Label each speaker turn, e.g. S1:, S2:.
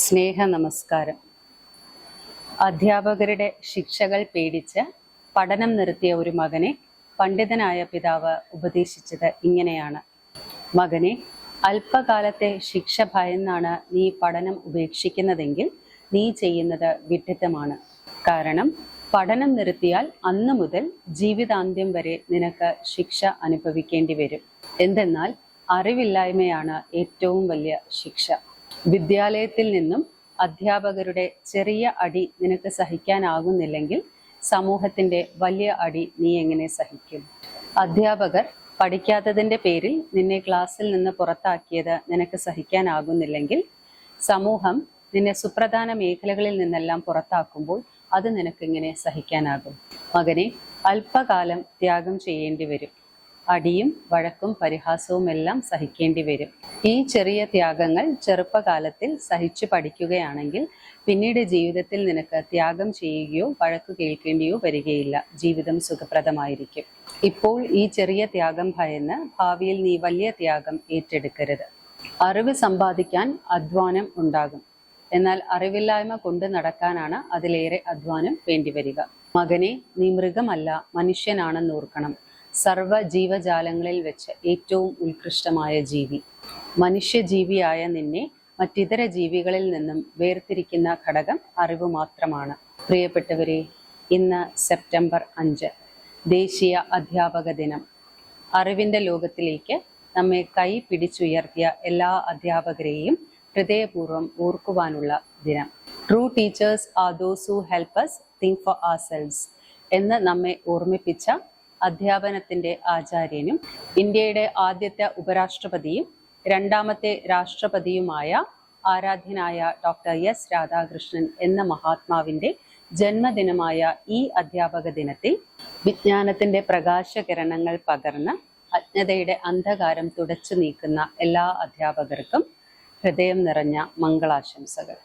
S1: സ്നേഹ നമസ്കാരം. അധ്യാപകരുടെ ശിക്ഷകൾ പേടിച്ച് പഠനം നിർത്തിയ ഒരു മകനെ പണ്ഡിതനായ പിതാവ് ഉപദേശിച്ചത് ഇങ്ങനെയാണ്. മകനെ അല്പകാലത്തെ ശിക്ഷ ഭയന്നാണ് നീ പഠനം ഉപേക്ഷിക്കുന്നതെങ്കിൽ നീ ചെയ്യുന്നത് വിഡിത്തമാണ് കാരണം പഠനം നിർത്തിയാൽ അന്നു മുതൽ ജീവിതാന്ത്യം വരെ നിനക്ക് ശിക്ഷ അനുഭവിക്കേണ്ടി വരും. എന്തെന്നാൽ അറിവില്ലായ്മയാണ് ഏറ്റവും വലിയ ശിക്ഷ. വിദ്യാലയത്തിൽ നിന്നും അധ്യാപകരുടെ ചെറിയ അടി നിനക്ക് സഹിക്കാനാകുന്നില്ലെങ്കിൽ സമൂഹത്തിന്റെ വലിയ അടി നീ എങ്ങനെ സഹിക്കും? അധ്യാപകർ പഠിക്കാത്തതിന്റെ പേരിൽ നിന്നെ ക്ലാസ്സിൽ നിന്ന് പുറത്താക്കിയത് നിനക്ക് സഹിക്കാനാകുന്നില്ലെങ്കിൽ സമൂഹം നിന്നെ സുപ്രധാന മേഖലകളിൽ നിന്നെല്ലാം പുറത്താക്കുമ്പോൾ അത് നിനക്കിങ്ങനെ സഹിക്കാനാകും? മകനെ അല്പകാലം ത്യാഗം ചെയ്യേണ്ടി വരും. അടിയും വഴക്കും പരിഹാസവും എല്ലാം സഹിക്കേണ്ടി വരും ഈ ചെറിയ ത്യാഗങ്ങൾ ചെറുപ്പകാലത്തിൽ സഹിച്ചു പഠിക്കുകയാണെങ്കിൽ പിന്നീട് ജീവിതത്തിൽ നിനക്ക് ത്യാഗം ചെയ്യുകയോ വഴക്കു കേൾക്കേണ്ടിയോ വരികയില്ല. ജീവിതം സുഖപ്രദമായിരിക്കും. ഇപ്പോൾ ഈ ചെറിയ ത്യാഗം ഭയന്ന് ഭാവിയിൽ നീ വലിയ ത്യാഗം ഏറ്റെടുക്കരുത്. അറിവ് സമ്പാദിക്കാൻ അധ്വാനം ഉണ്ടാകും. എന്നാൽ അറിവില്ലായ്മ കൊണ്ട് നടക്കാനാണ് അതിലേറെ അധ്വാനം വേണ്ടിവരിക. മകനെ നീ മൃഗമല്ല മനുഷ്യനാണെന്ന് ഓർക്കണം. സർവ ജീവജാലങ്ങളിൽ വെച്ച് ഏറ്റവും ഉത്കൃഷ്ടമായ ജീവി. മനുഷ്യജീവിയായ നിന്നെ മറ്റിതര ജീവികളിൽ നിന്നും വേർതിരിക്കുന്ന ഘടകം അറിവ് മാത്രമാണ്. പ്രിയപ്പെട്ടവരെ ഇന്ന് സെപ്റ്റംബർ അഞ്ച് ദേശീയ അധ്യാപക ദിനം. അറിവിന്റെ ലോകത്തിലേക്ക് നമ്മെ കൈ പിടിച്ചുയർത്തിയ എല്ലാ അധ്യാപകരെയും ഹൃദയപൂർവം ഓർക്കുവാനുള്ള ദിനം. True teachers are those who help us think for our selves എന്ന് നമ്മെ ഓർമ്മിപ്പിച്ച അധ്യാപനത്തിന്റെ ആചാര്യനും ഇന്ത്യയുടെ ആദ്യത്തെ ഉപരാഷ്ട്രപതിയും രണ്ടാമത്തെ രാഷ്ട്രപതിയുമായ ആരാധ്യനായ ഡോക്ടർ എസ് രാധാകൃഷ്ണൻ എന്ന മഹാത്മാവിന്റെ ജന്മദിനമായ ഈ അധ്യാപക ദിനത്തിൽ വിജ്ഞാനത്തിന്റെ പ്രകാശകിരണങ്ങൾ പകർന്ന് അജ്ഞതയുടെ അന്ധകാരം തുടച്ചു നീക്കുന്ന എല്ലാ അധ്യാപകർക്കും ഹൃദയം നിറഞ്ഞ മംഗളാശംസകൾ.